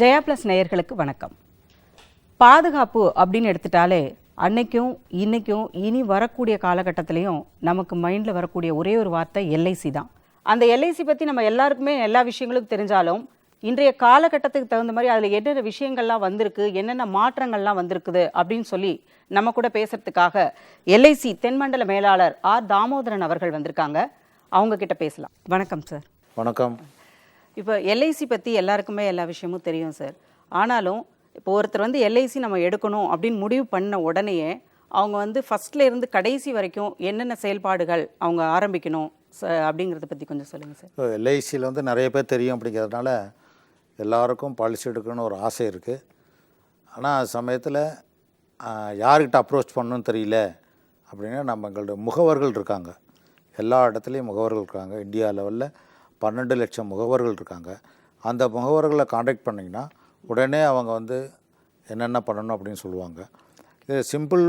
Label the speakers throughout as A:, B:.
A: Jaya plus நேயர்களுக்கு வணக்கம். பாதுகாப்பு அப்படின்னு எடுத்துட்டாலே அன்னைக்கும் இன்னைக்கும் இனி வரக்கூடிய காலகட்டத்திலையும் நமக்கு மைண்டில் வரக்கூடிய ஒரே ஒரு வார்த்தை எல்ஐசி தான். அந்த எல்ஐசி பற்றி நம்ம எல்லாருக்குமே எல்லா விஷயங்களுக்கும் தெரிஞ்சாலும் இன்றைய காலகட்டத்துக்கு தகுந்த மாதிரி அதில் என்னென்ன விஷயங்கள்லாம் வந்திருக்கு என்னென்ன மாற்றங்கள்லாம் வந்திருக்குது அப்படின்னு சொல்லி நம்ம கூட பேசுறதுக்காக எல்ஐசி தென்மண்டல மேலாளர் ஆர் தாமோதரன் அவர்கள் வந்திருக்காங்க. அவங்க கிட்ட பேசலாம். வணக்கம் சார்.
B: வணக்கம்.
A: இப்போ எல்ஐசி பற்றி எல்லாருக்குமே எல்லா விஷயமும் தெரியும் சார் ஆனாலும் இப்போ ஒருத்தர் வந்து எல்ஐசி நம்ம எடுக்கணும் அப்படின்னு முடிவு பண்ண உடனேயே அவங்க வந்து ஃபர்ஸ்ட்ல இருந்து கடைசி வரைக்கும் என்னென்ன செயல்பாடுகள் அவங்க ஆரம்பிக்கணும் ச- அப்படிங்கிறத பற்றி கொஞ்சம் சொல்லுங்கள் சார்
B: இப்போ எல்ஐசியில் வந்து நிறைய பேர் தெரியும் அப்படிங்கிறதுனால எல்லாருக்கும் பாலிசி எடுக்கணும்னு ஒரு ஆசை இருக்குது ஆனால் சமயத்தில் யார்கிட்ட அப்ரோச் பண்ணணும்னு தெரியல அப்படின்னா நம்ம எங்களோட முகவர்கள் இருக்காங்க. எல்லா இடத்துலையும் முகவர்கள் இருக்காங்க. இந்தியா லெவலில் பன்னெண்டு லட்சம் முகவர்கள் இருக்காங்க. அந்த முகவர்களை காண்டாக்ட் பண்ணிங்கன்னா உடனே அவங்க வந்து என்னென்ன பண்ணணும் அப்படின்னு சொல்லுவாங்க. இது சிம்பிள்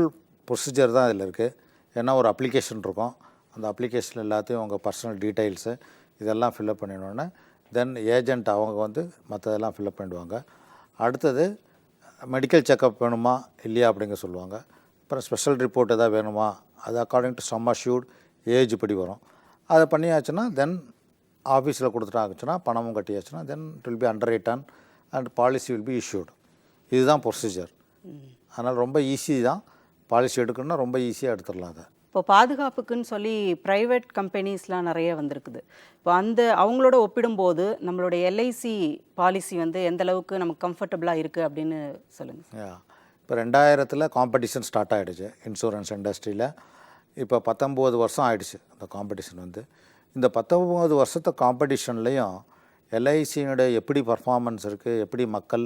B: ப்ரொசீஜர் தான் இதில் இருக்குது ஏன்னா ஒரு அப்ளிகேஷன் இருக்கும். அந்த அப்ளிகேஷன் எல்லாத்தையும் உங்கள் பர்சனல் டீட்டெயில்ஸு இதெல்லாம் ஃபில்அப் பண்ணிடணுன்னு தென் ஏஜென்ட் அவங்க வந்து மற்றதெல்லாம் ஃபில்அப் பண்ணிடுவாங்க. அடுத்தது மெடிக்கல் செக்கப் வேணுமா? இல்லையா? அப்படிங்க சொல்லுவாங்க. அப்புறம் ஸ்பெஷல் ரிப்போர்ட் எதாவது வேணுமா? அது according to sum assured age படி வரும். அதை பண்ணியாச்சுன்னா தென் ஆஃபீஸில் கொடுத்துட்டாச்சுன்னா பணமும் கட்டியாச்சுன்னா then it will be underwritten and policy will be issued. இதுதான் ப்ரொசீஜர் அதனால் ரொம்ப ஈஸி தான். பாலிசி எடுக்கணும்னா ரொம்ப ஈஸியாக எடுத்துடலாம் அதை.
A: இப்போ பாதுகாப்புக்குன்னு சொல்லி ப்ரைவேட் கம்பெனிஸ்லாம் நிறைய வந்திருக்குது. இப்போ அந்த அவங்களோட ஒப்பிடும்போது நம்மளோட எல்ஐசி பாலிசி வந்து எந்த அளவுக்கு நமக்கு கம்ஃபர்டபுளாக இருக்குது அப்படின்னு சொல்லுங்கள்
B: இப்போ ரெண்டாயிரத்தில் காம்படிஷன் ஸ்டார்ட் ஆகிடுச்சு இன்சூரன்ஸ் இண்டஸ்ட்ரியில் இப்போ பத்தொம்போது வருஷம் ஆயிடுச்சு அந்த காம்படிஷன் வந்து. இந்த பத்தொம்போது வருஷத்து காம்படிஷன்லேயும் எல்ஐசியினுடைய எப்படி பர்ஃபார்மன்ஸ் இருக்குது எப்படி மக்கள்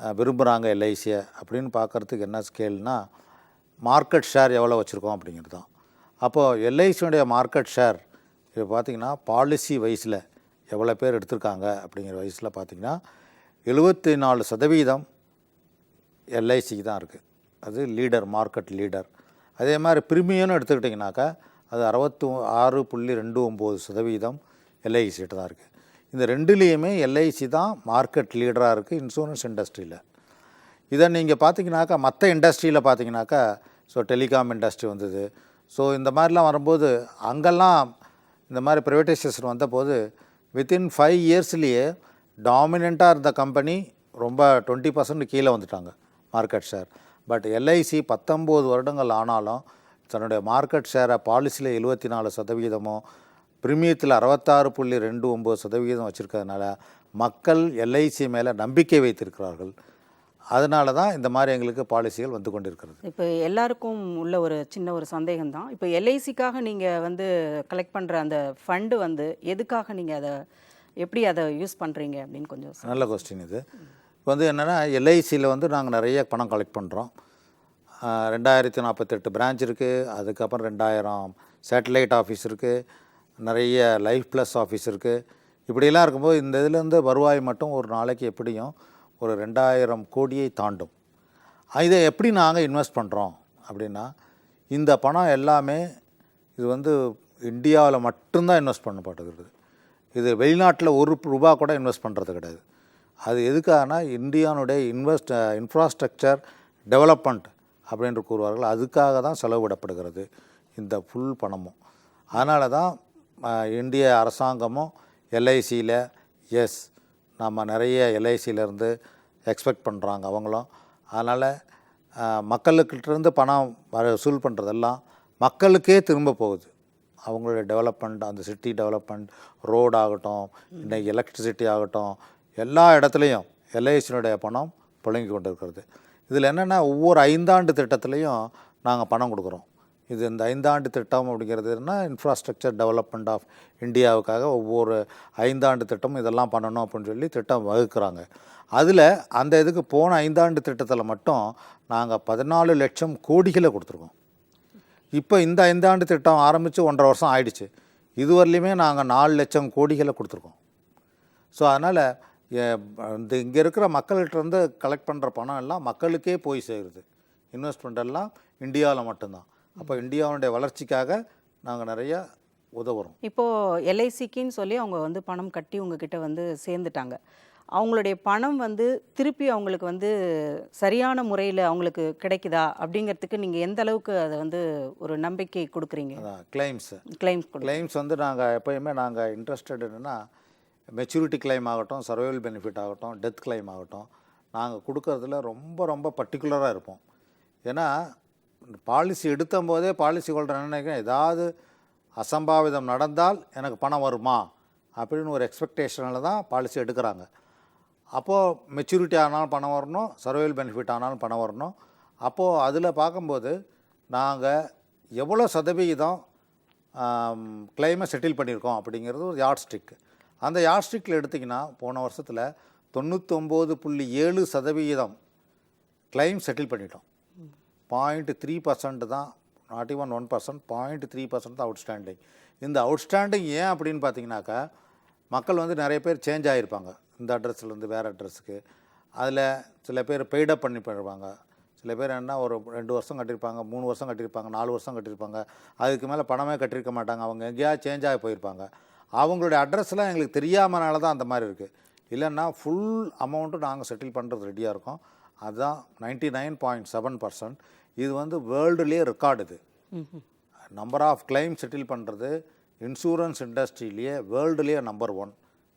B: விரும்புகிறாங்க எல்ஐசியை அப்படின்னு பார்க்குறதுக்கு என்ன ஸ்கேல்னா மார்க்கெட் ஷேர் எவ்வளோ வச்சுருக்கோம் அப்படிங்கிறது தான் அப்போது எல்ஐசியினுடைய மார்க்கெட் ஷேர் இப்போ பார்த்தீங்கன்னா பாலிசி வயசில் எவ்வளோ பேர் எடுத்திருக்காங்க அப்படிங்கிற வயசில் பார்த்தீங்கன்னா எழுபத்தி நாலு சதவீதம் எல்ஐசிக்கு தான் இருக்குது அது லீடர் மார்க்கெட் லீடர் அதே மாதிரி ப்ரீமியம்னு எடுத்துக்கிட்டிங்கனாக்கா அது அறுபத்து ஆறு புள்ளி ரெண்டு ஒம்பது சதவீதம் எல்ஐசிகிட்ட தான் இருக்குது இந்த ரெண்டுலேயுமே எல்ஐசி தான் மார்க்கெட் லீடராக இருக்குது இன்சூரன்ஸ் இண்டஸ்ட்ரியில் இதை நீங்கள் பார்த்தீங்கன்னாக்கா மற்ற இண்டஸ்ட்ரியில் பார்த்தீங்கன்னாக்கா ஸோ டெலிகாம் இண்டஸ்ட்ரி வந்தது. ஸோ இந்த மாதிரிலாம் வரும்போது அங்கெல்லாம் இந்த மாதிரி ப்ரைவேட்டைசேஷன் வந்தபோது வித்தின் ஃபைவ் இயர்ஸ்லேயே டாமினண்ட்டாக இருந்த கம்பெனி ரொம்ப டுவெண்ட்டி பர்சன்ட் கீழே வந்துட்டாங்க மார்க்கெட் ஷேர் பட் எல்ஐசி பத்தொம்போது வருடங்கள் ஆனாலும் தன்னுடைய மார்க்கெட் ஷேரை பாலிசியில் எழுபத்தி நாலு சதவீதமும் பிரீமியத்தில் அறுபத்தாறு புள்ளி ரெண்டு ஒம்பது சதவீதம் வச்சுருக்கிறதுனால மக்கள் எல்ஐசி மேலே நம்பிக்கை வைத்திருக்கிறார்கள். அதனால தான் இந்த மாதிரி எங்களுக்கு பாலிசிகள் வந்து கொண்டிருக்கிறது.
A: இப்போ எல்லாருக்கும் உள்ள ஒரு சின்ன ஒரு சந்தேகம் தான் இப்போ எல்ஐசிக்காக நீங்கள் வந்து கலெக்ட் பண்ணுற அந்த ஃபண்டு வந்து எதுக்காக நீங்கள் அதை எப்படி அதை யூஸ் பண்ணுறீங்க அப்படின்னு கொஞ்சம்.
B: நல்ல கொஸ்டின் இது. இப்போ வந்து என்னென்னா எல்ஐசியில் வந்து நாங்கள் நிறைய பணம் கலெக்ட் பண்ணுறோம் ரெண்டாயிரத்தி நாற்பத்தெட்டு பிரான்ச் இருக்குது அதுக்கப்புறம் ரெண்டாயிரம் சேட்டலைட் ஆஃபீஸ் இருக்குது நிறைய லைஃப் ப்ளஸ் ஆஃபீஸ் இருக்குது இப்படியெல்லாம் இருக்கும்போது இந்த இதுலேருந்து வருவாய் மட்டும் ஒரு நாளைக்கு எப்படியும் ஒரு ரெண்டாயிரம் கோடியை தாண்டும். இதை எப்படி நாங்கள் இன்வெஸ்ட் பண்ணுறோம் அப்படின்னா இந்த பணம் எல்லாமே இது வந்து இந்தியாவில் மட்டும்தான் இன்வெஸ்ட் பண்ணப்பட்டுக்கிறது இது வெளிநாட்டில் ஒரு ரூபா கூட இன்வெஸ்ட் பண்ணுறது கிடையாது. அது எதுக்காகனா இந்தியானுடைய இன்வெஸ்ட் இன்ஃப்ராஸ்ட்ரக்சர் டெவலப்மெண்ட் அப்படின்னு கூறுவார்கள். அதுக்காக தான் செலவிடப்படுகிறது இந்த ஃபுல் பணமும். அதனால தான் இந்திய அரசாங்கமும் எல்ஐசியில் எஸ் நம்ம நிறைய எல்ஐசியிலேருந்து எக்ஸ்பெக்ட் பண்ணுறாங்க அவங்களும். அதனால் மக்களுக்கிட்டேருந்து பணம் வர வசூல் பண்ணுறதெல்லாம் மக்களுக்கே திரும்ப போகுது. அவங்களுடைய டெவலப்மெண்ட் அந்த சிட்டி டெவலப்மெண்ட் ரோடு ஆகட்டும் இன்றைக்கி எலக்ட்ரிசிட்டி ஆகட்டும் எல்லா இடத்துலையும் எல்ஐசியினுடைய பணம் புழங்கி கொண்டு இருக்கிறது இதில் என்னென்னா ஒவ்வொரு ஐந்தாண்டு திட்டத்துலேயும் நாங்கள் பணம் கொடுக்குறோம். இது இந்த ஐந்தாண்டு திட்டம் அப்படிங்கிறதுனா இன்ஃப்ராஸ்ட்ரக்சர் டெவலப்மெண்ட் ஆஃப் இந்தியாவுக்காக ஒவ்வொரு ஐந்தாண்டு திட்டம் இதெல்லாம் பண்ணணும் அப்படின்னு சொல்லி திட்டம் வகுக்கிறாங்க. அதில் அந்த இதுக்கு போன ஐந்தாண்டு திட்டத்தில் மட்டும் நாங்கள் பதினாலு லட்சம் கோடிகளை கொடுத்துருக்கோம். இப்போ இந்த ஐந்தாண்டு திட்டம் ஆரம்பித்து ஒன்றரை வருஷம் ஆயிடுச்சு. இதுவரையிலுமே நாங்கள் நாலு லட்சம் கோடிகளை கொடுத்துருக்கோம். ஸோ அதனால் இந்த இங்கே இருக்கிற மக்கள்கிட்ட இருந்து கலெக்ட் பண்ணுற பணம் எல்லாம் மக்களுக்கே போய் சேருது. இன்வெஸ்ட்மெண்ட் எல்லாம் இந்தியாவில் மட்டும்தான். அப்போ இந்தியாவுடைய வளர்ச்சிக்காக நாங்கள் நிறைய உதவுறோம்.
A: இப்போ எல்ஐசிக்குன்னு சொல்லி அவங்க வந்து பணம் கட்டி உங்ககிட்ட வந்து சேர்ந்துட்டாங்க. அவங்களுடைய பணம் வந்து திருப்பி அவங்களுக்கு வந்து சரியான முறையில் அவங்களுக்கு கிடைக்குதா? அப்படிங்கிறதுக்கு நீங்கள் எந்த அளவுக்கு அதை வந்து ஒரு நம்பிக்கை கொடுக்குறீங்க?
B: கிளைம்ஸு
A: கிளைம்ஸ்
B: கிளைம்ஸ் வந்து நாங்கள் எப்போயுமே நாங்கள் இன்ட்ரெஸ்டட் என்னென்னா மெச்சூரிட்டி கிளைம் ஆகட்டும் சர்வைவல் பெனிஃபிட் ஆகட்டும் டெத் கிளைம் ஆகட்டும் நாங்கள் கொடுக்கறதுல ரொம்ப ரொம்ப பர்டிகுலராக இருப்போம். ஏன்னா பாலிசி எடுத்த போதே பாலிசி ஹோல்டர் நினைக்கிறேன்? ஏதாவது அசம்பாவிதம் நடந்தால் எனக்கு பணம் வருமா? அப்படின்னு ஒரு எக்ஸ்பெக்டேஷனில் தான் பாலிசி எடுக்கிறாங்க. அப்போது மெச்சூரிட்டி ஆனாலும் பணம் வரணும் சர்வைவல் பெனிஃபிட் ஆனாலும் பணம் வரணும். அப்போது அதில் பார்க்கும்போது நாங்கள் எவ்வளோ சதவிகிதம் கிளைமை செட்டில் பண்ணியிருக்கோம் அப்படிங்கிறது ஒரு யார்ட் ஸ்டிக் அந்த யாஸ்ட்ரிக்கில் எடுத்திங்கன்னா போன வருஷத்தில் தொண்ணூத்தொம்பது புள்ளி ஏழு சதவிகிதம் கிளைம் செட்டில் பண்ணிட்டோம். பாயிண்ட் த்ரீ பர்சன்ட் தான் not even one percent point three percent தான் அவுட்ஸ்டாண்டிங் இந்த அவுட்ஸ்டாண்டிங் ஏன் அப்படின்னு பார்த்தீங்கன்னாக்கா மக்கள் வந்து நிறைய பேர் சேஞ்ச் ஆகிருப்பாங்க இந்த அட்ரஸ்லேருந்து வேறு அட்ரஸுக்கு அதில் சில பேர் பெய்டப் பண்ணி பண்ணிருப்பாங்க சில பேர் என்ன ஒரு ரெண்டு வருஷம் கட்டியிருப்பாங்க மூணு வருஷம் கட்டியிருப்பாங்க நாலு வருஷம் கட்டியிருப்பாங்க. அதுக்கு மேலே பணமே கட்டியிருக்க மாட்டாங்க. அவங்க எங்கேயாவது சேஞ்ச் ஆகி போயிருப்பாங்க. அவங்களுடைய அட்ரஸ்லாம் எங்களுக்கு தெரியாமனால தான் அந்த மாதிரி இருக்குது இல்லைன்னா ஃபுல் அமௌண்ட்டும் நாங்கள் செட்டில் பண்ணுறது ரெடியாக இருக்கோம். அதுதான் ninety nine point seven percent இது வந்து வேர்ல்டுலேயே ரெக்கார்டு இது. நம்பர் ஆஃப் கிளைம் செட்டில் பண்ணுறது இன்சூரன்ஸ் இண்டஸ்ட்ரியிலேயே வேர்ல்டுலேயே நம்பர் ஒன்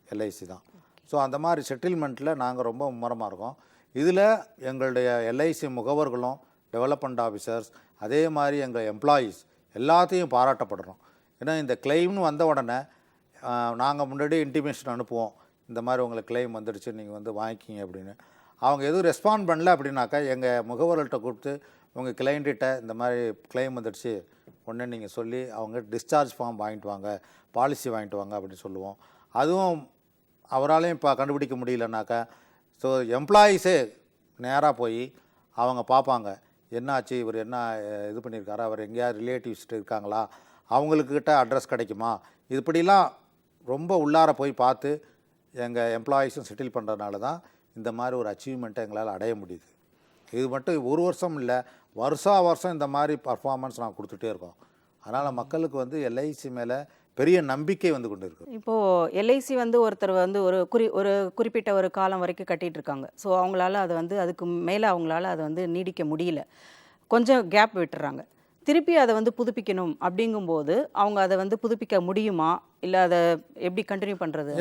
B: எல்ஐசி தான். ஸோ அந்த மாதிரி செட்டில்மெண்ட்டில் நாங்கள் ரொம்ப மும்முரமாக இருக்கோம். இதில் எங்களுடைய எல்ஐசி முகவர்களும் டெவலப்மெண்ட் ஆஃபீஸர்ஸ் அதே மாதிரி எங்கள் எம்ப்ளாயீஸ் எல்லாத்தையும் பாராட்டப்படுறோம். ஏன்னா இந்த கிளைம்னு வந்த உடனே நாங்கள் முன்னாடி இன்டிமேஷன் அனுப்புவோம். இந்த மாதிரி உங்களுக்கு கிளைம் வந்துடுச்சு நீங்கள் வந்து வாங்கிக்கிங்க அப்படின்னு. அவங்க எதுவும் ரெஸ்பாண்ட் பண்ணல அப்படின்னாக்கா எங்கள் முகவர்கள்ட்ட கொடுத்து உங்கள் கிளைண்ட்டிட்ட இந்த மாதிரி கிளைம் வந்துடுச்சு உடனே நீங்கள் சொல்லி அவங்க டிஸ்சார்ஜ் ஃபார்ம் வாங்கிட்டு வாங்க பாலிசி வாங்கிட்டு வாங்க அப்படின்னு சொல்லுவோம். அதுவும் அவராலையும் இப்போ கண்டுபிடிக்க முடியலனாக்கா ஸோ எம்ப்ளாயீஸே நேராக போய் அவங்க பார்ப்பாங்க என்னாச்சு? இவர் என்ன இது பண்ணியிருக்காரு? அவர் எங்கேயாவது ரிலேட்டிவ்ஸ்ட்டு இருக்காங்களா? அவங்களுக்கிட்ட அட்ரஸ் கிடைக்குமா? இப்படிலாம் ரொம்ப உள்ளார போய் பார்த்து எங்கள் எம்ப்ளாயீஸும் செட்டில் பண்ணுறதுனால தான் இந்த மாதிரி ஒரு அச்சீவ்மெண்ட்டை எங்களால் அடைய முடியுது. இது மட்டும் ஒரு வருஷம் இல்லை வருஷா வருஷம் இந்த மாதிரி பர்ஃபார்மன்ஸ் நான் கொடுத்துட்டே இருக்கோம். அதனால் மக்களுக்கு வந்து எல்ஐசி மேலே பெரிய நம்பிக்கை வந்து கொண்டு இருக்கு.
A: இப்போது எல்ஐசி வந்து ஒருத்தர் வந்து ஒரு குறி ஒரு குறிப்பிட்ட ஒரு காலம் வரைக்கும் கட்டிட்டு இருக்காங்க. ஸோ அவங்களால அதை வந்து அதுக்கு மேலே அவங்களால அதை வந்து நீடிக்க முடியல. கொஞ்சம் கேப் விட்டுறாங்க. திருப்பி அதை வந்து புதுப்பிக்கணும் அப்படிங்கும்போது அவங்க அதை வந்து புதுப்பிக்க முடியுமா? இல்லை அதை எப்படி கண்டினியூ பண்ணுறது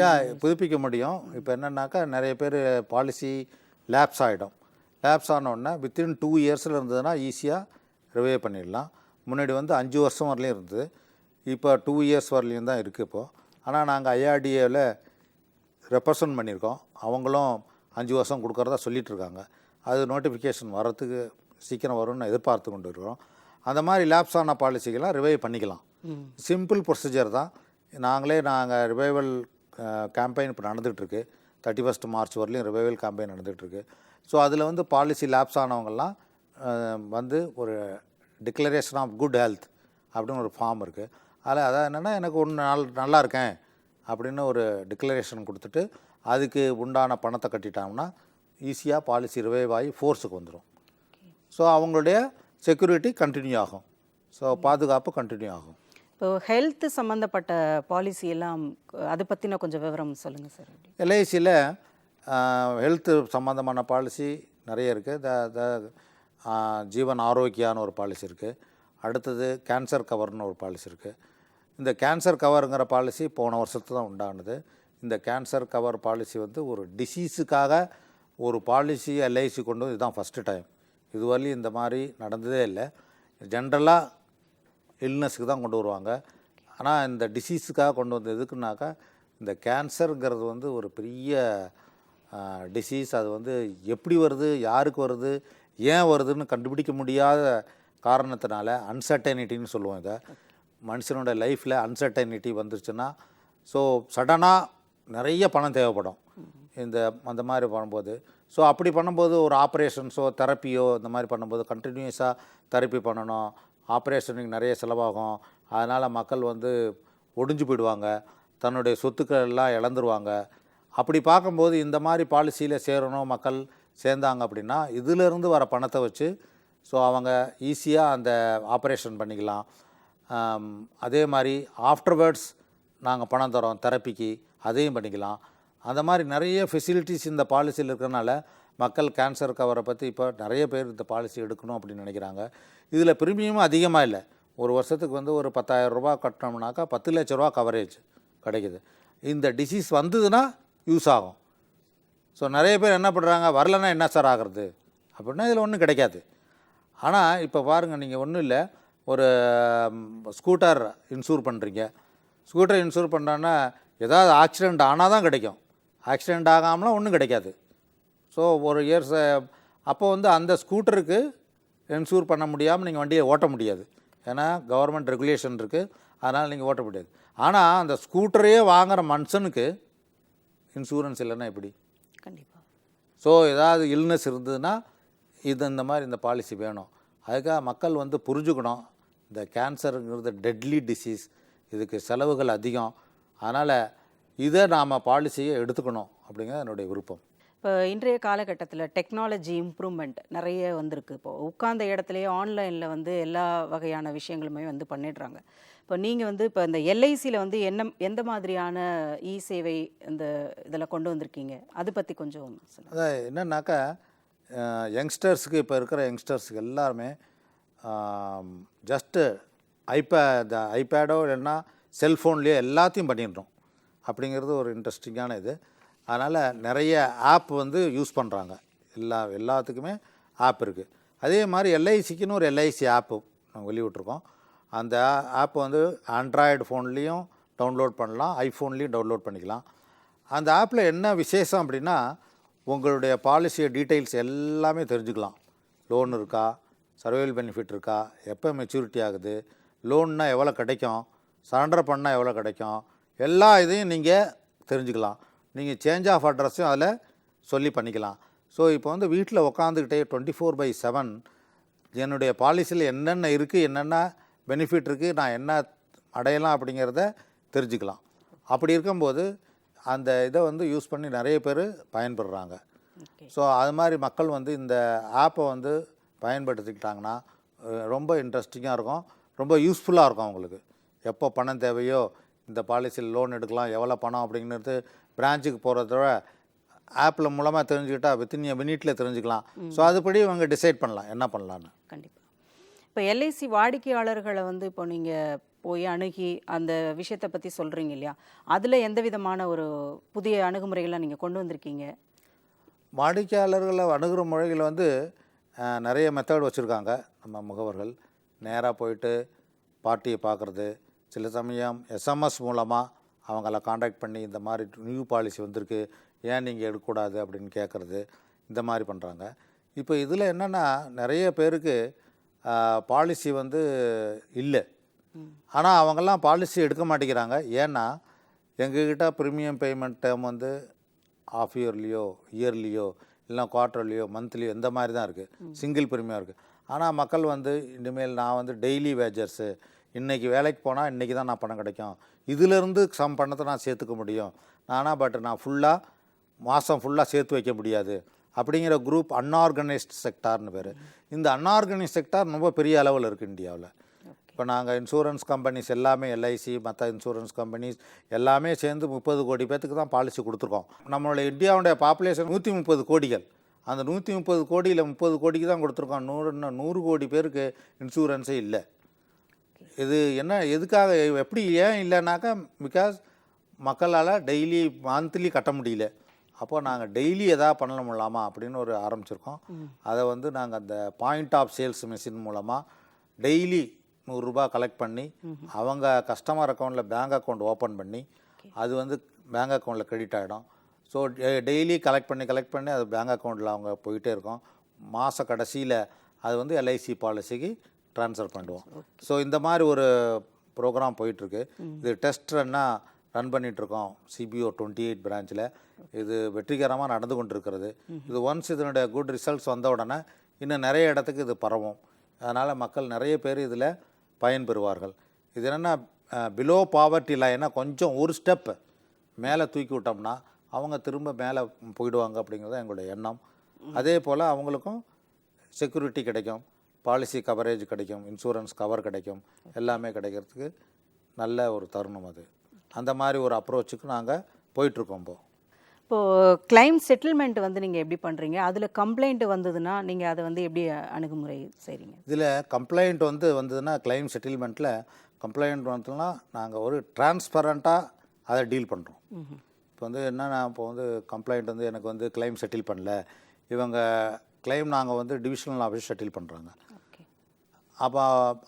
B: புதுப்பிக்க முடியும். இப்போ என்னன்னாக்கா நிறைய பேர் பாலிசி லேப்ஸ் ஆகிடும் லேப்ஸ் ஆனோடனே வித்தின் டூ இயர்ஸில் இருந்ததுன்னா ஈஸியாக ரிவே பண்ணிடலாம். முன்னாடி வந்து அஞ்சு வருஷம் வரலையும் இருந்தது. இப்போ டூ இயர்ஸ் வரலையும் தான் இருக்குது இப்போது ஆனால் நாங்கள் ஐஆர்டிஏவில் ரெப்ரசன்ட் பண்ணியிருக்கோம். அவங்களும் அஞ்சு வருஷம் கொடுக்குறதா சொல்லிகிட்ருக்காங்க அது நோட்டிஃபிகேஷன் வர்றதுக்கு சீக்கிரம் வரும்னு எதிர்பார்த்து கொண்டு இருக்கிறோம் அந்த மாதிரி லேப்ஸ் ஆன பாலிசிக்கெல்லாம் ரிவைவ் பண்ணிக்கலாம். சிம்பிள் ப்ரொசீஜர் தான். நாங்களே நாங்கள் ரிவைவல் கேம்பெயின் இப்போ நடந்துகிட்ருக்கு. தேர்ட்டி ஃபஸ்ட் மார்ச் வரலையும் ரிவைவல் கேம்பெயின் நடந்துகிட்ருக்கு. ஸோ அதில் வந்து பாலிசி லேப்ஸ் ஆனவங்கெல்லாம் அஹ், வந்து ஒரு டிக்ளரேஷன் ஆஃப் குட் ஹெல்த் அப்படின்னு ஒரு ஃபார்ம் இருக்குது அதில் அதான் என்னென்னா எனக்கு ஒன்று நாள் நல்லா இருக்கேன் அப்படின்னு ஒரு டிக்ளரேஷன் கொடுத்துட்டு அதுக்கு உண்டான பணத்தை கட்டிட்டாங்கன்னா ஈஸியாக பாலிசி ரிவைவ் ஆகி ஃபோர்ஸுக்கு வந்துடும் ஸோ அவங்களுடைய செக்யூரிட்டி கண்டினியூ ஆகும் ஸோ பாதுகாப்பு கண்டினியூ ஆகும்
A: இப்போ ஹெல்த் சம்மந்தப்பட்ட பாலிசி எல்லாம் அதை பற்றின கொஞ்சம் விவரம் சொல்லுங்கள் சார்.
B: எல்ஐசியில் ஹெல்த்து சம்மந்தமான பாலிசி நிறைய இருக்குது த த ஜீவன் ஆரோக்கியான்னு ஒரு பாலிசி இருக்குது அடுத்தது கேன்சர் கவர்னு ஒரு பாலிசி இருக்குது இந்த கேன்சர் கவருங்கிற பாலிசி போன வருஷத்து தான் உண்டானது. இந்த கேன்சர் கவர் பாலிசி வந்து ஒரு டிசீஸுக்காக ஒரு பாலிசி எல்ஐசி கொண்டு வந்து இதுதான் ஃபஸ்ட்டு டைம் இதுவரையும் இந்த மாதிரி நடந்ததே இல்லை. ஜென்ரலாக இல்னஸுக்கு தான் கொண்டு வருவாங்க. ஆனால் இந்த டிசீஸுக்காக கொண்டு வந்து எதுக்குனாக்கா இந்த கேன்சருங்கிறது வந்து ஒரு பெரிய டிசீஸ் அது வந்து எப்படி வருது யாருக்கு வருது ஏன் வருதுன்னு கண்டுபிடிக்க முடியாத காரணத்தினால அன்சர்டைனிட்டின்னு சொல்லுவோம் இதை. மனுஷனோட லைஃப்பில் அன்சர்டைனிட்டி வந்துருச்சுன்னா ஸோ சடனாக நிறைய பணம் தேவைப்படும். இந்த அந்த மாதிரி பண்ணும்போது. ஸோ அப்படி பண்ணும்போது ஒரு ஆப்ரேஷன்ஸோ தெரப்பியோ இந்த மாதிரி பண்ணும்போது கண்டினியூஸாக தெரப்பி பண்ணணும். ஆப்ரேஷனுக்கு நிறைய செலவாகும். அதனால் மக்கள் வந்து ஒடிஞ்சு போயிடுவாங்க. தன்னுடைய சொத்துக்கள் எல்லாம் இழந்துருவாங்க. அப்படி பார்க்கும்போது இந்த மாதிரி பாலிசியில் சேரணும் மக்கள் சேர்ந்தாங்க அப்படின்னா இதிலிருந்து வர பணத்தை வச்சு ஸோ அவங்க ஈஸியாக அந்த ஆப்ரேஷன் பண்ணிக்கலாம். அதே மாதிரி ஆஃப்டர்வேர்ட்ஸ் நாங்கள் பணம் தரோம் தெரப்பிக்கு அதையும் பண்ணிக்கலாம். அந்த மாதிரி நிறைய ஃபெசிலிட்டிஸ் இந்த பாலிசியில் இருக்கிறனால மக்கள் கேன்சர் கவரை பற்றி இப்போ நிறைய பேர் இந்த பாலிசி எடுக்கணும் அப்படின்னு நினைக்கிறாங்க. இதில் ப்ரீமியமும் அதிகமாக இல்லை. ஒரு வருஷத்துக்கு வந்து ஒரு பத்தாயிரம் ரூபா கட்டினோம்னாக்கா பத்து லட்ச ரூபா கவரேஜ் கிடைக்குது. இந்த டிசீஸ் வந்ததுன்னா யூஸ் ஆகும். ஸோ நிறைய பேர் என்ன பண்ணுறாங்க வரலன்னா என்ன சார் ஆகிறது? அப்படின்னா இதில் ஒன்றும் கிடைக்காது. ஆனால் இப்போ பாருங்கள் நீங்கள் ஒன்றும் இல்லை. ஒரு ஸ்கூட்டர் இன்சூர் பண்ணுறீங்க ஸ்கூட்டர் இன்சூர் பண்ணுறோன்னா ஏதாவது ஆக்சிடெண்ட் ஆனால் தான் கிடைக்கும். ஆக்சிடெண்ட் ஆகாமலாம் ஒன்றும் கிடைக்காது. ஸோ ஒரு இயர்ஸ் அப்போ வந்து அந்த ஸ்கூட்டருக்கு இன்சூர் பண்ண முடியாமல் நீங்கள் வண்டியை ஓட்ட முடியாது. ஏன்னா கவர்மெண்ட் ரெகுலேஷன் இருக்குது அதனால் நீங்கள் ஓட்ட முடியாது. ஆனால் அந்த ஸ்கூட்டரையே வாங்குகிற மனுஷனுக்கு இன்சூரன்ஸ் இல்லைன்னா எப்படி?
A: கண்டிப்பாக
B: ஸோ ஏதாவது இல்னஸ் இருந்ததுன்னா இது இந்த மாதிரி இந்த பாலிசி வேணும். அதுக்காக மக்கள் வந்து புரிஞ்சுக்கணும். இந்த கேன்சருங்கிறது டெட்லி டிசீஸ் இதுக்கு செலவுகள் அதிகம். அதனால் இதை நாம் பாலிசியை எடுத்துக்கணும் அப்படிங்கிறது என்னுடைய விருப்பம்.
A: இப்போ இன்றைய காலகட்டத்தில் டெக்னாலஜி இம்ப்ரூவ்மெண்ட் நிறைய வந்திருக்கு. இப்போ உட்கார்ந்த இடத்துலையே ஆன்லைனில் வந்து எல்லா வகையான விஷயங்களுமே வந்து பண்ணிடுறாங்க. இப்போ நீங்கள் வந்து இப்போ இந்த எல்ஐசியில் வந்து என்ன எந்த மாதிரியான இ சேவை இந்த இதில் கொண்டு வந்திருக்கீங்க? அதை பற்றி கொஞ்சம்
B: அதான் என்னன்னாக்கா யங்ஸ்டர்ஸுக்கு இப்போ இருக்கிற யங்ஸ்டர்ஸுக்கு எல்லாருமே ஜஸ்ட்டு ஐபேட் ஐபேடோ இல்லைன்னா செல்ஃபோன்லேயோ எல்லாத்தையும் பண்ணிடுறோம். அப்படிங்கிறது ஒரு இன்ட்ரெஸ்டிங்கான இது. அதனால் நிறைய ஆப் வந்து யூஸ் பண்ணுறாங்க எல்லா எல்லாத்துக்குமே ஆப் இருக்குது அதே மாதிரி எல்ஐசிக்குன்னு ஒரு எல்ஐசி ஆப்பு நாங்கள் வெளியிட்ருக்கோம் அந்த ஆப் வந்து ஆண்ட்ராய்டு ஃபோன்லேயும் டவுன்லோட் பண்ணலாம். ஐஃபோன்லேயும் டவுன்லோட் பண்ணிக்கலாம். அந்த ஆப்பில் என்ன விசேஷம் அப்படின்னா உங்களுடைய பாலிசியை டீட்டெயில்ஸ் எல்லாமே தெரிஞ்சுக்கலாம். லோன் இருக்கா? சர்வைவல் பெனிஃபிட் இருக்கா? எப்போ மெச்சூரிட்டி ஆகுது? லோன்னா எவ்வளோ கிடைக்கும்? சரண்டர் பண்ணால் எவ்வளோ கிடைக்கும்? எல்லா இதையும் நீங்கள் தெரிஞ்சுக்கலாம். நீங்கள் சேஞ்ச் ஆஃப் அட்ரஸையும் அதில் சொல்லி பண்ணிக்கலாம். ஸோ இப்போ வந்து வீட்டில் உக்காந்துக்கிட்டே டுவெண்ட்டி ஃபோர் பை செவன் என்னுடைய பாலிசியில் என்னென்ன இருக்குது என்னென்ன பெனிஃபிட் இருக்குது நான் என்ன அடையலாம் அப்படிங்கிறத தெரிஞ்சுக்கலாம். அப்படி இருக்கும்போது அந்த இதை வந்து யூஸ் பண்ணி நிறைய பேர் பயன்படுறாங்க. ஸோ அது மாதிரி மக்கள் வந்து இந்த ஆப்பை வந்து பயன்படுத்திக்கிட்டாங்கன்னா ரொம்ப இன்ட்ரெஸ்டிங்காக இருக்கும். ரொம்ப யூஸ்ஃபுல்லாக இருக்கும் அவங்களுக்கு. எப்போ பணம் தேவையோ இந்த பாலிசியில் லோன் எடுக்கலாம் எவ்வளோ பணம் அப்படிங்கிறது பிரான்ச்சுக்கு போகிறத விட ஆப்பில் மூலமாக தெரிஞ்சுக்கிட்டா வித்தின் மினிட்டில் தெரிஞ்சுக்கலாம். ஸோ அதுபடி இவங்க டிசைட் பண்ணலாம் என்ன பண்ணலான்னு
A: கண்டிப்பாக இப்போ எல்ஐசி வாடிக்கையாளர்களை வந்து இப்போ நீங்கள் போய் அணுகி அந்த விஷயத்தை பற்றி சொல்கிறீங்க இல்லையா? அதில் எந்த விதமான ஒரு புதிய அணுகுமுறைகளை நீங்கள் கொண்டு வந்திருக்கீங்க?
B: வாடிக்கையாளர்களை அணுகிற முறைகள் வந்து நிறைய மெத்தட் வச்சுருக்காங்க நம்ம முகவர்கள். நேராக போயிட்டு பார்ட்டியை பார்க்குறது சில சமயம் எஸ்எம்எஸ் மூலமாக அவங்கள காண்டாக்ட் பண்ணி இந்த மாதிரி நியூ பாலிசி வந்திருக்கு ஏன் நீங்கள் எடுக்கக்கூடாது அப்படின்னு கேட்குறது இந்த மாதிரி பண்ணுறாங்க இப்போ இதில் என்னென்னா நிறைய பேருக்கு பாலிசி வந்து இல்லை. ஆனால் அவங்கெல்லாம் பாலிசி எடுக்க மாட்டேங்கிறாங்க. ஏன்னா எங்ககிட்ட ப்ரீமியம் பேமெண்ட் டேர்ம் வந்து ஆஃப் இயர்லியோ இயர்லியோ இல்லை குவார்ட்டர்லியோ மந்த்லியோ இந்த மாதிரி தான் இருக்குது சிங்கிள் ப்ரீமியம் இருக்குது ஆனால் மக்கள் வந்து இனிமேல் நான் வந்து டெய்லி வேஜர்ஸு இன்றைக்கி வேலைக்கு போனால் இன்றைக்கி தான் நான் பணம் கிடைக்கும். இதிலிருந்து சம் பணத்தை நான் சேர்த்துக்க முடியும். ஆனால் பட் நான் ஃபுல்லாக மாதம் ஃபுல்லாக சேர்த்து வைக்க முடியாது. அப்படிங்கிற குரூப் அன்ஆர்கனைஸ்ட் செக்டார்னு பேர். இந்த அன்ஆர்கனைஸ்ட் செக்டார் ரொம்ப பெரிய அளவில் இருக்குது இந்தியாவில். இப்போ நாங்கள் இன்சூரன்ஸ் கம்பெனிஸ் எல்லாமே எல்ஐசி மற்ற இன்சூரன்ஸ் கம்பெனிஸ் எல்லாமே சேர்ந்து முப்பது கோடி பேத்துக்கு தான் பாலிசி கொடுத்துருக்கோம். நம்மளுடைய இந்தியாவுடைய பாப்புலேஷன் நூற்றி முப்பது கோடிகள். அந்த நூற்றி முப்பது கோடியில் முப்பது கோடிக்கு தான் கொடுத்துருக்கோம். நூறு நூறு கோடி பேருக்கு இன்சூரன்ஸே இல்லை. இது என்ன எதுக்காக எப்படி ஏன் இல்லைனாக்கா பிகாஸ் மக்களால் டெய்லி மந்த்லி கட்ட முடியல. அப்போ நாங்கள் டெய்லி எதாவது பண்ண முடியலாமா அப்படின்னு ஒரு ஆரம்பிச்சிருக்கோம். அதை வந்து நாங்கள் அந்த பாயிண்ட் ஆஃப் சேல்ஸ் மெஷின் மூலமாக டெய்லி நூறுரூபா கலெக்ட் பண்ணி அவங்க கஸ்டமர் அக்கௌண்ட்டில் பேங்க் அக்கௌண்ட் ஓப்பன் பண்ணி அது வந்து பேங்க் அக்கௌண்ட்டில் கிரெடிட் ஆகிடும் ஸோ டெய்லி கலெக்ட் பண்ணி கலெக்ட் பண்ணி அது பேங்க் அக்கௌண்ட்டில் அவங்க போயிட்டே இருக்கும். மாத கடைசியில் அது வந்து எல்ஐசி பாலிசிக்கு ட்ரான்ஸ்ஃபர் பண்ணுவோம். ஸோ இந்த மாதிரி ஒரு ப்ரோக்ராம் போயிட்டுருக்கு. இது டெஸ்ட் ரன்னாக ரன் பண்ணிகிட்ருக்கோம் சிபிஓ டுவெண்ட்டி எயிட் பிரான்ச்சில் இது வெற்றிகரமாக நடந்து கொண்டிருக்கிறது. இது ஒன்ஸ் இதனுடைய குட் ரிசல்ட்ஸ் வந்த உடனே இன்னும் நிறைய இடத்துக்கு இது பரவும். அதனால் மக்கள் நிறைய பேர் இதில் பயன்பெறுவார்கள். இது என்னென்னா பிலோ பாவர்ட்டி லைனை கொஞ்சம் ஒரு ஸ்டெப் மேலே தூக்கி விட்டோம்னா அவங்க திரும்ப மேலே போயிடுவாங்க அப்படிங்கிறது எங்களுடைய எண்ணம். அதே போல் அவங்களுக்கும் செக்யூரிட்டி கிடைக்கும். பாலிசி கவரேஜ் கிடைக்கும் இன்சூரன்ஸ் கவர் கிடைக்கும் எல்லாமே கிடைக்கிறதுக்கு நல்ல ஒரு தருணம் அது. அந்த மாதிரி ஒரு அப்ரோச்சுக்கு நாங்கள் போயிட்டுருக்கோம் இப்போ.
A: இப்போது கிளைம் செட்டில்மெண்ட் வந்து நீங்கள் எப்படி பண்ணுறீங்க அதில் கம்ப்ளைண்ட் வந்ததுன்னா நீங்கள் அதை வந்து எப்படி அணுகுமுறை செய்கிறீங்க
B: இதில் கம்ப்ளைண்ட் வந்து வந்ததுன்னா கிளைம் செட்டில்மெண்ட்டில் கம்ப்ளைண்ட் வந்ததுன்னா நாங்கள் ஒரு டிரான்ஸ்பரண்ட்டாக அதை டீல் பண்ணுறோம் இப்போ வந்து என்னன்னா இப்போ வந்து கம்ப்ளைண்ட் வந்து எனக்கு வந்து கிளைம் செட்டில் பண்ணல. இவங்க கிளைம் நாங்கள் வந்து டிவிஷனல் ஆஃபீஸ் செட்டில் பண்ணுறாங்க அப்போ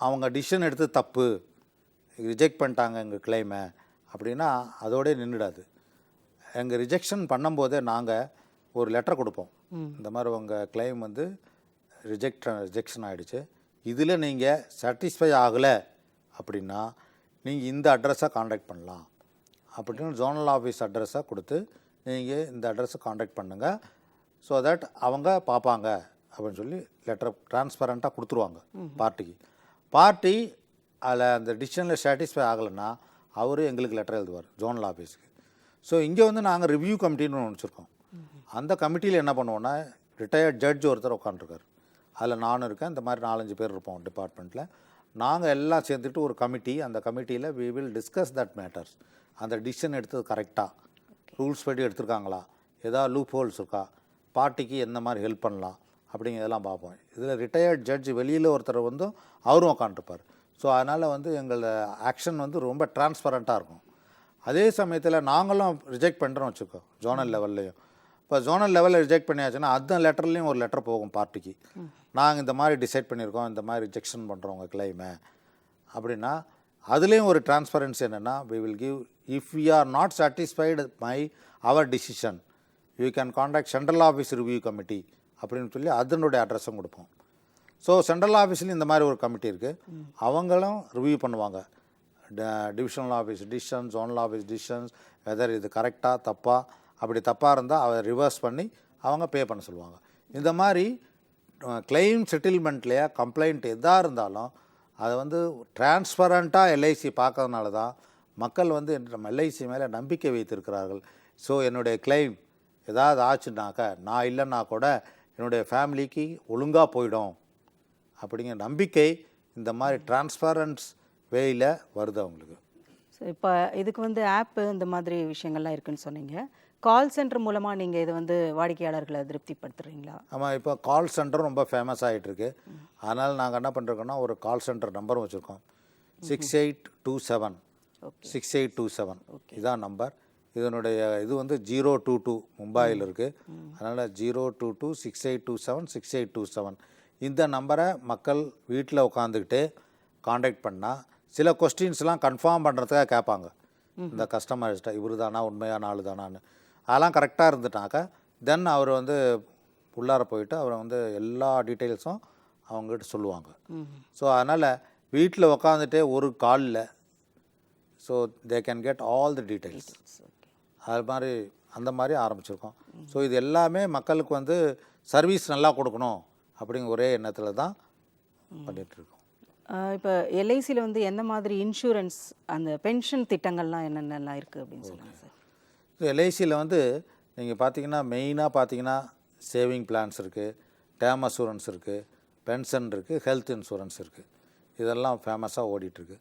B: அவங்க டிசிஷன் எடுத்து தப்பு ரிஜெக்ட் பண்ணிட்டாங்க எங்கள் கிளைமை அப்படின்னா அதோடே நின்றுடாது. எங்கள் ரிஜெக்ஷன் பண்ணும்போதே நாங்கள் ஒரு லெட்டர் கொடுப்போம். இந்த மாதிரி உங்கள் கிளைம் வந்து ரிஜெக்ட் ரிஜெக்ஷன் ஆகிடுச்சு இதில் நீங்கள் சாட்டிஸ்ஃபை ஆகலை அப்படின்னா நீங்கள் இந்த அட்ரஸை காண்டாக்ட் பண்ணலாம். அப்படின்னு ஜோனல் ஆஃபீஸ் அட்ரஸை கொடுத்து நீங்கள் இந்த அட்ரஸை காண்டாக்ட் பண்ணுங்கள் ஸோ தட் அவங்க பார்ப்பாங்க. அப்படின்னு சொல்லி லெட்டர் டிரான்ஸ்பரண்ட்டாக கொடுத்துருவாங்க பார்ட்டிக்கு. பார்ட்டி அதில் அந்த டிசிஷனில் சாட்டிஸ்ஃபை ஆகலைன்னா அவர் எங்களுக்கு லெட்டர் எழுதுவார் ஜோனல் ஆஃபீஸுக்கு ஸோ இங்கே வந்து நாங்கள் ரிவ்யூ கமிட்டின்னு ஒன்று வச்சுருக்கோம். அந்த கமிட்டியில் என்ன பண்ணுவோன்னா ரிட்டையர்ட் ஜட்ஜ் ஒருத்தர் உட்காந்துருக்காரு அதில் நானும் இருக்கேன் இந்த மாதிரி நாலஞ்சு பேர் இருப்போம் டிபார்ட்மெண்ட்டில் நாங்கள் எல்லாம் சேர்ந்துட்டு ஒரு கமிட்டி அந்த கமிட்டியில் we will discuss that matters அந்த டிசிஷன் எடுத்தது கரெக்டாக ரூல்ஸ் படி எடுத்திருக்காங்களா? ஏதாவது லூப் ஹோல்ஸ் இருக்கா? பார்ட்டிக்கு எந்த மாதிரி ஹெல்ப் பண்ணலாம்? அப்படிங்கிறதெல்லாம் பார்ப்போம். இதில் ரிட்டையர்ட் ஜட்ஜ் வெளியில் ஒருத்தர் வந்து அவரும் உட்காந்துருப்பார் ஸோ அதனால் வந்து எங்களோட ஆக்ஷன் வந்து ரொம்ப டிரான்ஸ்பரண்ட்டாக இருக்கும். அதே சமயத்தில் நாங்களும் ரிஜெக்ட் பண்ணுறோம் வச்சுக்கோ ஜோனல் லெவல்லையும் இப்போ ஜோனல் லெவலில் ரிஜெக்ட் பண்ணியாச்சுன்னா அந்த லெட்டர்லேயும் ஒரு லெட்டர் போகும் பார்ட்டிக்கு. நாங்கள் இந்த மாதிரி டிசைட் பண்ணியிருக்கோம் இந்த மாதிரி ரிஜெக்ஷன் பண்ணுறோம் உங்கள் கிளைமை அப்படின்னா அதுலேயும் ஒரு டிரான்ஸ்பரன்சி என்னென்னா we will give if we are not satisfied my our decision you can contact central office review committee அப்படின்னு சொல்லி அதனுடைய அட்ரஸும் கொடுப்போம். ஸோ சென்ட்ரல் ஆஃபீஸ்லேயும் இந்த மாதிரி ஒரு கமிட்டி இருக்குது அவங்களும் ரிவ்யூ பண்ணுவாங்க. Divisional office decisions zonal office decisions whether இது கரெக்டாக தப்பா அப்படி தப்பாக இருந்தால் அதை ரிவர்ஸ் பண்ணி அவங்க பே பண்ண சொல்லுவாங்க. இந்த மாதிரி கிளைம் செட்டில்மெண்ட்லேயே கம்ப்ளைண்ட் எதாக இருந்தாலும் அதை வந்து டிரான்ஸ்பரண்ட்டாக எல்ஐசி பார்க்கறதுனால தான் மக்கள் வந்து நம்ம எல்ஐசி மேலே நம்பிக்கை வைத்திருக்கிறார்கள். ஸோ என்னுடைய கிளைம் ஏதாவது ஆச்சுனாக்க நான் இல்லைன்னா கூட என்னுடைய ஃபேமிலிக்கு ஒழுங்காக போயிடும் அப்படிங்கிற நம்பிக்கை இந்த மாதிரி டிரான்ஸ்பரன்ஸ் வேயில் வருது அவங்களுக்கு.
A: ஸோ இப்போ இதுக்கு வந்து ஆப்பு இந்த மாதிரி விஷயங்கள்லாம் இருக்குன்னு சொன்னீங்க. கால் சென்டர் மூலமாக நீங்கள் இதை வந்து வாடிக்கையாளர்களை திருப்திப்படுத்துறீங்களா?
B: ஆமாம் இப்போ கால் சென்டர் ரொம்ப ஃபேமஸ் ஆகிட்டுருக்கு அதனால் நாங்கள் என்ன பண்ணுறோன்னா ஒரு கால் சென்டர் நம்பரும் வச்சுருக்கோம். Six eight two seven six eight two seven இதான் நம்பர் இதனுடைய இது வந்து ஜீரோ டூ டூ மும்பாயில் இருக்குது அதனால் zero two two six eight two seven six eight two seven. இந்த நம்பரை மக்கள் வீட்டில் உட்காந்துக்கிட்டு காண்டாக்ட் பண்ணால் சில கொஸ்டின்ஸ்லாம் கன்ஃபார்ம் பண்ணுறதுக்காக கேட்பாங்க இந்த கஸ்டமர்ஸ்ட்ட இவரு தானா உண்மையான ஆள் தானான்னு அதெல்லாம் கரெக்டாக இருந்துட்டாக்கா தென் அவர் வந்து உள்ளார போயிட்டு அவரை வந்து எல்லா டீட்டெயில்ஸும் அவங்ககிட்ட சொல்லுவாங்க. ஸோ அதனால் வீட்டில் உக்காந்துட்டே ஒரு காலில் so they can get all the details அது மாதிரி அந்த மாதிரி ஆரம்பிச்சிருக்கோம். ஸோ இது எல்லாமே மக்களுக்கு வந்து சர்வீஸ் நல்லா கொடுக்கணும் அப்படிங்கிற ஒரே எண்ணத்தில் தான் பண்ணிகிட்ருக்கோம்
A: இப்போ எல்ஐசியில் வந்து எந்த மாதிரி இன்சூரன்ஸ் அந்த பென்ஷன் திட்டங்கள்லாம் என்னென்னலாம் இருக்குது அப்படின்னு சொல்லுங்கள் சார்.
B: எல்ஐசியில் வந்து நீங்கள் பார்த்தீங்கன்னா மெயினாக பார்த்தீங்கன்னா சேவிங் பிளான்ஸ் இருக்குது டேம் அசூரன்ஸ் இருக்குது பென்ஷன் இருக்குது ஹெல்த் இன்சூரன்ஸ் இருக்குது இதெல்லாம் ஃபேமஸாக ஓடிட்டுருக்கு.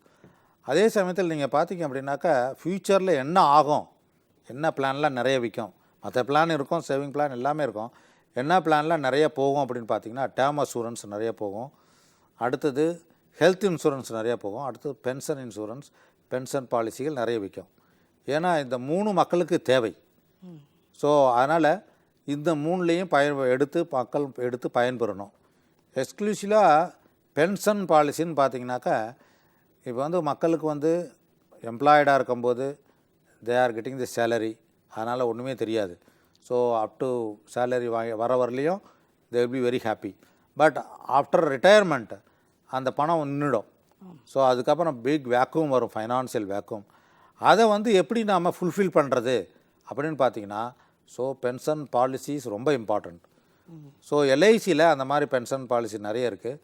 B: அதே சமயத்தில் நீங்கள் பார்த்தீங்க அப்படின்னாக்கா ஃப்யூச்சரில் என்ன ஆகும் என்ன பிளான்லாம் நிறைய விற்கும் மற்ற பிளான் இருக்கும் சேவிங் பிளான் எல்லாமே இருக்கும். என்ன பிளான்லாம் நிறைய போகும் அப்படின்னு பார்த்தீங்கன்னா டேம் அசூரன்ஸ் நிறைய போகும். அடுத்தது ஹெல்த் இன்சூரன்ஸ் நிறைய போகும். அடுத்தது பென்ஷன் இன்சூரன்ஸ் பென்ஷன் பாலிசிகள் நிறைய விற்கும் ஏன்னா இந்த மூணு மக்களுக்கு தேவை. ஸோ அதனால் இந்த மூணுலேயும் பயன் எடுத்து மக்கள் எடுத்து பயன்பெறணும். எக்ஸ்க்ளூசிவாக பென்ஷன் பாலிசின்னு பார்த்தீங்கன்னாக்கா இப்போ வந்து மக்களுக்கு வந்து எம்ப்ளாய்டாக இருக்கும்போது they are getting the salary அதனால் ஒன்றுமே தெரியாது. ஸோ அப் டு சேலரி வாங்கி வர வரலையும் they will be very happy but after retirement அந்த பணம் நின்றுடும் ஸோ அதுக்கப்புறம் பிக் வேக்கும் வரும் ஃபைனான்சியல் வேக்கும் அதை வந்து எப்படி நாம் ஃபுல்ஃபில் பண்ணுறது அப்படின்னு பார்த்தீங்கன்னா ஸோ பென்ஷன் பாலிசிஸ் ரொம்ப இம்பார்ட்டண்ட் ஸோ எல்ஐசியில் அந்த மாதிரி பென்ஷன் பாலிசி நிறைய இருக்குது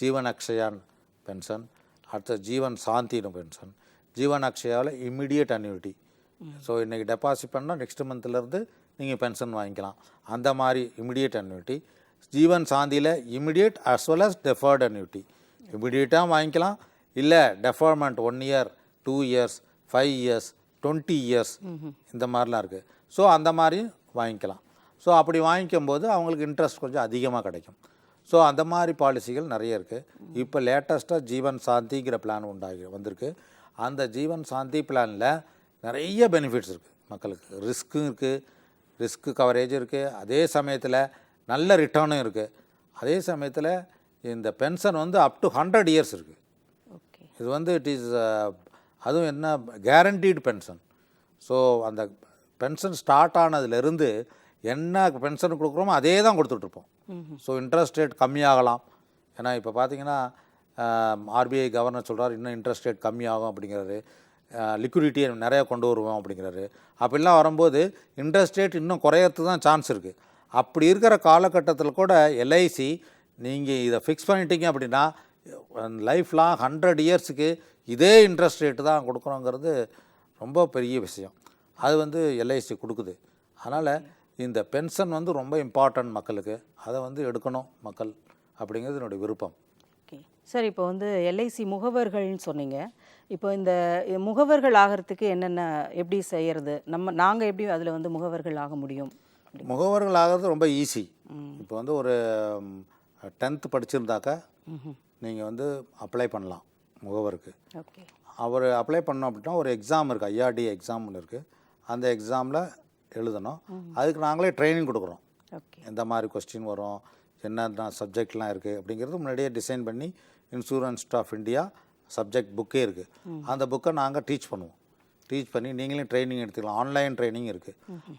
B: ஜீவன் அக்ஷயான் பென்ஷன் அடுத்த ஜீவன் சாந்தின்னு பென்ஷன் ஜீவன் அக்ஷயாவில் இம்மிடியட் அன்யூட்டி ஸோ இன்றைக்கி டெபாசிட் பண்ணால் நெக்ஸ்ட் மந்த்லேருந்து நீங்கள் பென்ஷன் வாங்கிக்கலாம். அந்த மாதிரி immediate annuity Jeevan சாந்தியில் immediate as well as deferred annuity இமிடியேட்டாக வாங்கிக்கலாம். இல்லை deferment one year two years five years twenty years இந்த மாதிரிலாம் இருக்குது ஸோ அந்த மாதிரி வாங்கிக்கலாம். ஸோ அப்படி வாங்கிக்கும் போது அவங்களுக்கு இன்ட்ரெஸ்ட் கொஞ்சம் அதிகமாக கிடைக்கும். ஸோ அந்த மாதிரி பாலிசிகள் நிறைய இருக்குது இப்போ லேட்டஸ்ட்டாக ஜீவன் சாந்திங்கிற பிளான் உண்டாகி வந்திருக்கு. அந்த ஜீவன் சாந்தி பிளானில் நிறைய பெனிஃபிட்ஸ் இருக்குது மக்களுக்கு ரிஸ்க்கும் இருக்குது ரிஸ்க்கு கவரேஜ் இருக்குது அதே சமயத்தில் நல்ல ரிட்டர்னும் இருக்குது அதே சமயத்தில் இந்த பென்ஷன் வந்து அப் டு ஹண்ட்ரட் இயர்ஸ் இருக்குது இது வந்து இட் இஸ் அதுவும் என்ன? கேரண்டீடு பென்ஷன் ஸோ அந்த பென்ஷன் ஸ்டார்ட் ஆனதுலேருந்து என்ன பென்ஷன் கொடுக்குறோமோ அதே தான் கொடுத்துட்ருப்போம் ஸோ இன்ட்ரெஸ்ட் ரேட் கம்மியாகலாம். ஏன்னா இப்போ பார்த்தீங்கன்னா ஆர்பிஐ கவர்னர் சொல்றாரு இன்னும் இன்ட்ரெஸ்ட் ரேட் கம்மியாகும் அப்படிங்கிறாரு. லிக்விடிட்டியை நிறையா கொண்டு வருவோம் அப்படிங்கிறாரு. அப்படிலாம் வரும்போது இன்ட்ரெஸ்ட் ரேட் இன்னும் குறையறதுக்கு தான் சான்ஸ் இருக்குது அப்படி இருக்கிற காலகட்டத்தில் கூட எல்ஐசி நீங்கள் இதை ஃபிக்ஸ் பண்ணிட்டீங்க அப்படின்னா லைஃப் லாங் ஹண்ட்ரட் இயர்ஸுக்கு இதே இன்ட்ரெஸ்ட் ரேட்டு தான் கொடுக்குறோங்கிறது ரொம்ப பெரிய விஷயம். அது வந்து எல்ஐசி கொடுக்குது. அதனால் இந்த பென்ஷன் வந்து ரொம்ப இம்பார்ட்டன்ட் மக்களுக்கு. அதை வந்து எடுக்கணும் மக்கள் அப்படிங்கிறது என்னுடைய விருப்பம்.
A: ஓகே சார் இப்போ வந்து எல்ஐசி முகவர்கள்னு சொன்னீங்க. இப்போ இந்த முகவர்கள் ஆகிறதுக்கு என்னென்ன எப்படி செய்யறது? நம்ம நாங்கள் எப்படி அதில் வந்து முகவர்கள் ஆக முடியும்?
B: முகவர்கள் ஆகிறது ரொம்ப ஈஸி இப்போ வந்து ஒரு டென்த்து படிச்சிருந்தாக்கா நீங்கள் வந்து அப்ளை பண்ணலாம் முகவருக்கு. அவர் அப்ளை பண்ணோம் அப்படின்னா ஒரு எக்ஸாம் இருக்குது ஐஆர்டி எக்ஸாம் ஒன்று இருக்குது அந்த எக்ஸாமில் எழுதணும். அதுக்கு நாங்களே ட்ரைனிங் கொடுக்குறோம். எந்த மாதிரி கொஸ்டின் வரும் என்னென்ன சப்ஜெக்ட்லாம் இருக்குது அப்படிங்கிறது முன்னாடியே டிசைன் பண்ணி இன்சூரன்ஸ் ஆஃப் இந்தியா சப்ஜெக்ட் புக்கே இருக்குது அந்த புக்கை நாங்கள் டீச் பண்ணுவோம். டீச் பண்ணி நீங்களே ட்ரைனிங் எடுத்துக்கலாம். ஆன்லைன் ட்ரைனிங் இருக்குது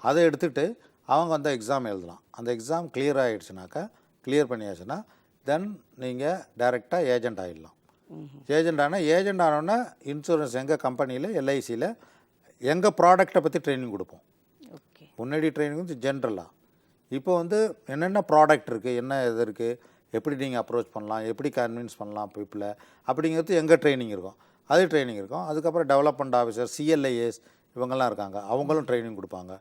B: அதை எடுத்துகிட்டு அவங்க அந்த எக்ஸாம் எழுதலாம். அந்த எக்ஸாம் clear ஆகிடுச்சுனாக்கா கிளியர் பண்ணியாச்சுன்னா தென் நீங்கள் டைரெக்டாக ஏஜென்ட் ஆகிடலாம் ஏஜென்ட் ஆனால் ஏஜென்ட் ஆனோடனே இன்சூரன்ஸ் எங்கள் கம்பெனியில் எல்ஐசியில் எங்கள் ப்ராடக்ட்டை பற்றி ட்ரைனிங் கொடுப்போம். முன்னாடி ட்ரைனிங் வந்து ஜென்ரலாக இப்போ வந்து என்னென்ன ப்ராடக்ட் இருக்குது என்ன இது இருக்குது எப்படி நீங்கள் அப்ரோச் பண்ணலாம்? எப்படி கன்வின்ஸ் பண்ணலாம் பீப்புளை அப்படிங்கிறது எங்கள் ட்ரைனிங் இருக்கும்? அது ட்ரைனிங் இருக்கும். அதுக்கப்புறம் டெவலப்மெண்ட் ஆஃபீஸர் சிஎல்ஐஎஸ் இவங்கெல்லாம் இருக்காங்க. அவங்களும் ட்ரைனிங் கொடுப்பாங்க.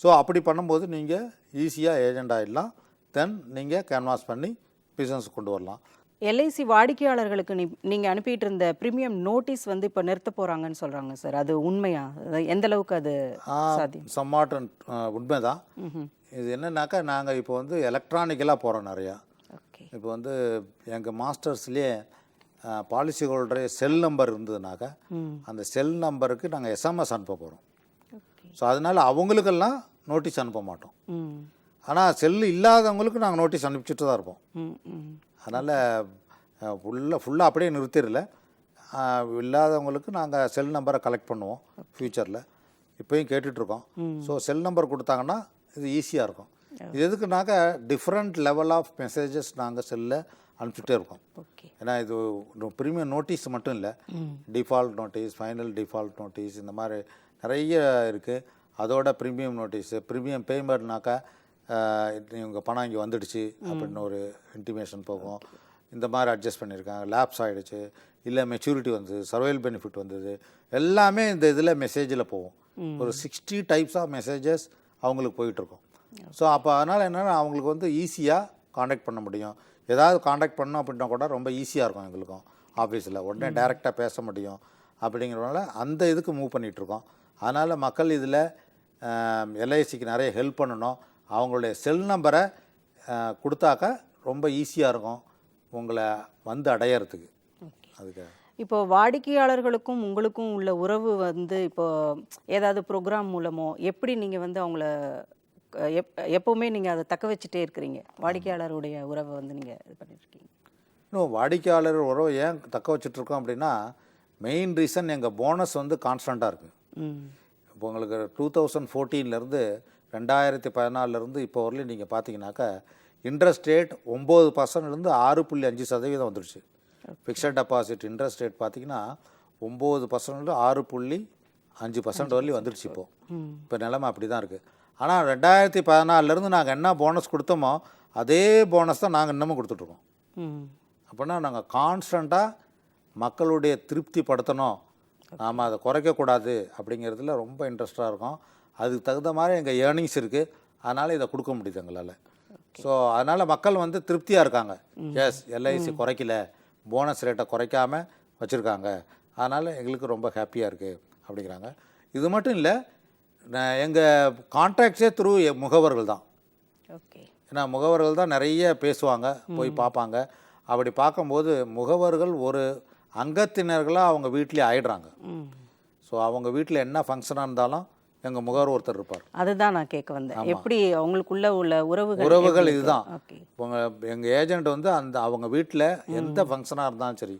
B: ஸோ அப்படி பண்ணும்போது நீங்கள் ஈஸியாக ஏஜெண்ட் ஆகிடலாம் தென் நீங்கள் கேன்வாஸ் பண்ணி பிஸ்னஸ் கொண்டு வரலாம்.
A: எல்ஐசி வாடிக்கையாளர்களுக்கு நீ நீங்கள் அனுப்பிட்டு இருந்த ப்ரீமியம் நோட்டீஸ் வந்து இப்போ நிறுத்த போகிறாங்கன்னு சொல்கிறாங்க சார் அது உண்மையா? எந்த அளவுக்கு அது சாத்தியம்?
B: சம்மாட் உண்மை தான் இது என்னன்னாக்கா நாங்கள் இப்போ வந்து எலக்ட்ரானிக்கலாக போகிறோம் நிறையா. இப்போ வந்து எங்கள் மாஸ்டர்ஸ்லேயே பாலிசி ஹோல்டரே செல் நம்பர் இருந்ததுனாக்கா அந்த செல் நம்பருக்கு நாங்கள் எஸ்எம்எஸ் அனுப்ப போகிறோம் ஸோ அதனால் அவங்களுக்கெல்லாம் நோட்டீஸ் அனுப்ப மாட்டோம். ஆனால் செல் இல்லாதவங்களுக்கு நாங்கள் நோட்டீஸ் அனுப்பிச்சிட்டு தான் இருப்போம். அதனால் ஃபுல்லாக ஃபுல்லாக அப்படியே நிறுத்திடல. இல்லாதவங்களுக்கு நாங்கள் செல் நம்பரை கலெக்ட் பண்ணுவோம் ஃப்யூச்சரில் இப்போயும் கேட்டுட்ருக்கோம் ஸோ செல் நம்பர் கொடுத்தாங்கன்னா இது ஈஸியாக இருக்கும். இது எதுக்குனாக்கா டிஃப்ரெண்ட் லெவல் ஆஃப் மெசேஜஸ் நாங்கள் செல்லில் அனுப்பிச்சிட்டே இருக்கோம். ஏன்னா இது ப்ரீமியம் நோட்டீஸ் மட்டும் இல்லை. Default notice final default notice இந்த மாதிரி நிறைய இருக்குது அதோட ப்ரீமியம் நோட்டீஸு ப்ரீமியம் பேமெண்ட்னாக்கா உங்கள் பணம் இங்கே வந்துடுச்சு அப்படின்னு ஒரு இன்டிமேஷன் போகும். இந்த மாதிரி அட்ஜஸ்ட் பண்ணியிருக்காங்க. லேப்ஸ் ஆகிடுச்சு இல்லை மெச்சூரிட்டி வந்தது. சர்வைல் பெனிஃபிட் வந்தது. எல்லாமே இந்த இதில் மெசேஜில் போகும். ஒரு சிக்ஸ்டி டைப்ஸ் ஆஃப் மெசேஜஸ் அவங்களுக்கு போயிட்டுருக்கும் ஸோ அப்போ அதனால் என்னென்னா அவங்களுக்கு வந்து ஈஸியாக காண்டாக்ட் பண்ண முடியும். ஏதாவது காண்டாக்ட் பண்ணோம் அப்படின்னா கூட ரொம்ப ஈஸியாக இருக்கும் எங்களுக்கும் ஆஃபீஸில் உடனே டைரெக்டாக பேச முடியும் அப்படிங்கிறதுனால அந்த இதுக்கு மூவ் பண்ணிகிட்ருக்கோம் அதனால் மக்கள் இதில் எல்ஐசிக்கு நிறைய ஹெல்ப் பண்ணணும். அவங்களுடைய செல் நம்பரை கொடுத்தாக்கா ரொம்ப ஈஸியாக இருக்கும் உங்களை வந்து அடையறதுக்கு.
A: ஓகே.
B: அதுக்கு.
A: இப்போ வாடிக்கையாளர்களுக்கும் உங்களுக்கும் உள்ள உறவு வந்து இப்போ ஏதாவது ப்ரோக்ராம் மூலமோ எப்படி நீங்கள் வந்து அவங்கள எப் எப்போவுமே நீங்கள் அதை தக்க வச்சுட்டே இருக்கிறீங்க. வாடிக்கையாளருடைய உறவை வந்து நீங்கள் இது பண்ணிட்டு இருக்கீங்க
B: இன்னும் வாடிக்கையாளர் உறவு ஏன் தக்க வச்சுட்ருக்கோம் அப்படின்னா மெயின் ரீசன் எங்கள் போனஸ் வந்து கான்ஸ்டண்ட்டாக இருக்குது இப்போ உங்களுக்கு டூ தௌசண்ட் ஃபோர்டீன்லேருந்து ரெண்டாயிரத்தி பதினாலிருந்து இப்போ வரலையும் நீங்கள் பார்த்தீங்கன்னாக்கா இன்ட்ரெஸ்ட் ரேட் ஒம்பது பர்சன்ட்லேருந்து ஆறு புள்ளி அஞ்சு சதவீதம் வந்துடுச்சு ஃபிக்ஸட் டெபாசிட் இன்ட்ரெஸ்ட் ரேட் பார்த்தீங்கன்னா ஒம்பது பர்சன்ட் ஆறு புள்ளி அஞ்சு பர்சன்ட் வரலையும் வந்துடுச்சு இப்போது இப்போ. நிலைமை அப்படி தான் இருக்குது ஆனால் ரெண்டாயிரத்தி பதினாலிருந்து நாங்கள் என்ன போனஸ் கொடுத்தோமோ அதே போனஸ் தான் நாங்கள் இன்னமும் கொடுத்துட்ருக்கோம். அப்படின்னா நாங்கள் கான்ஸ்டண்ட்டாக மக்களுடைய திருப்தி படுத்தணும் நாம் அதை குறைக்கக்கூடாது அப்படிங்கிறதுல ரொம்ப இன்ட்ரெஸ்டாக இருக்கும். அதுக்கு தகுந்த மாதிரி எங்கள் ஏர்னிங்ஸ் இருக்குது அதனால் இதை கொடுக்க முடியுது எங்களால். ஸோ அதனால் மக்கள் வந்து திருப்தியாக இருக்காங்க. S LIC குறைக்கல. போனஸ் ரேட்டை குறைக்காம வச்சுருக்காங்க. அதனால் எங்களுக்கு ரொம்ப ஹாப்பியாக இருக்குது அப்படிங்கிறாங்க. இது மட்டும் இல்லை எங்கள் கான்ட்ராக்ட்ஸே த்ரூ முகவர்கள் தான்.
A: ஓகே
B: ஏன்னா முகவர்கள் தான் நிறைய பேசுவாங்க போய் பார்ப்பாங்க. அப்படி பார்க்கும்போது முகவர்கள் ஒரு அங்கத்தினர்களாக அவங்க வீட்டிலே ஆயிடுறாங்க. ஸோ அவங்க வீட்டில் என்ன ஃபங்க்ஷனாக இருந்தாலும் எங்கள் முகவர் ஒருத்தர் இருப்பார்.
A: அதுதான் நான் கேட்க வந்தேன். எப்படி அவங்களுக்குள்ள உள்ள உறவுகள்
B: உறவுகள்? இதுதான். உங்கள் எங்கள் ஏஜென்ட் வந்து அந்த அவங்க வீட்டில் எந்த ஃபங்க்ஷனாக இருந்தாலும் சரி.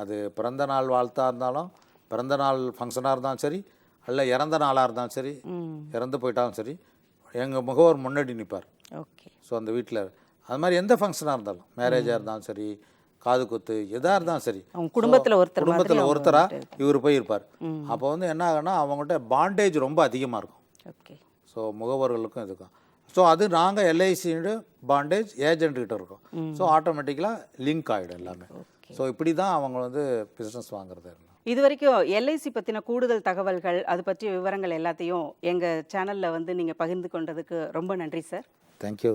B: அது பிறந்த நாள் வாழ்த்தாக இருந்தாலும் பிறந்த நாள் ஃபங்க்ஷனாக இருந்தாலும் சரி அல்ல இறந்த நாளாக இருந்தாலும் சரி இறந்து போயிட்டாலும் சரி எங்கள் முகவர் முன்னாடி நிற்பார்
A: ஓகே.
B: ஸோ அந்த வீட்டில் அது மாதிரி எந்த ஃபங்க்ஷனாக இருந்தாலும் மேரேஜாக இருந்தாலும் சரி காது குத்து எதாக இருந்தாலும் சரி.
A: குடும்பத்துல ஒருத்தர்
B: குடும்பத்தில் ஒருத்தராக இவர் போய் இருப்பார்
A: ம்.
B: அப்போ வந்து என்ன ஆகுன்னா அவங்கள்ட்ட பாண்டேஜ் ரொம்ப அதிகமாக இருக்கும்.
A: ஓகே.
B: ஸோ முகவர்களுக்கும் இதுக்கும் ஸோ அது நாங்கள் எல்ஐசியோட பாண்டேஜ் ஏஜென்ட்கிட்ட இருக்கோம். ஸோ ஆட்டோமேட்டிக்கலாக லிங்க் ஆகிடும் எல்லாமே. ஸோ இப்படி தான் அவங்க வந்து பிஸ்னஸ் வாங்குறது.
A: இது வரைக்கும் எல்ஐசி பற்றின கூடுதல் தகவல்கள் அது பற்றிய விவரங்கள் எல்லாத்தையும் எங்கள் சேனலில் வந்து நீங்கள் பகிர்ந்து கொண்டதுக்கு ரொம்ப நன்றி சார்.
B: தேங்க்யூ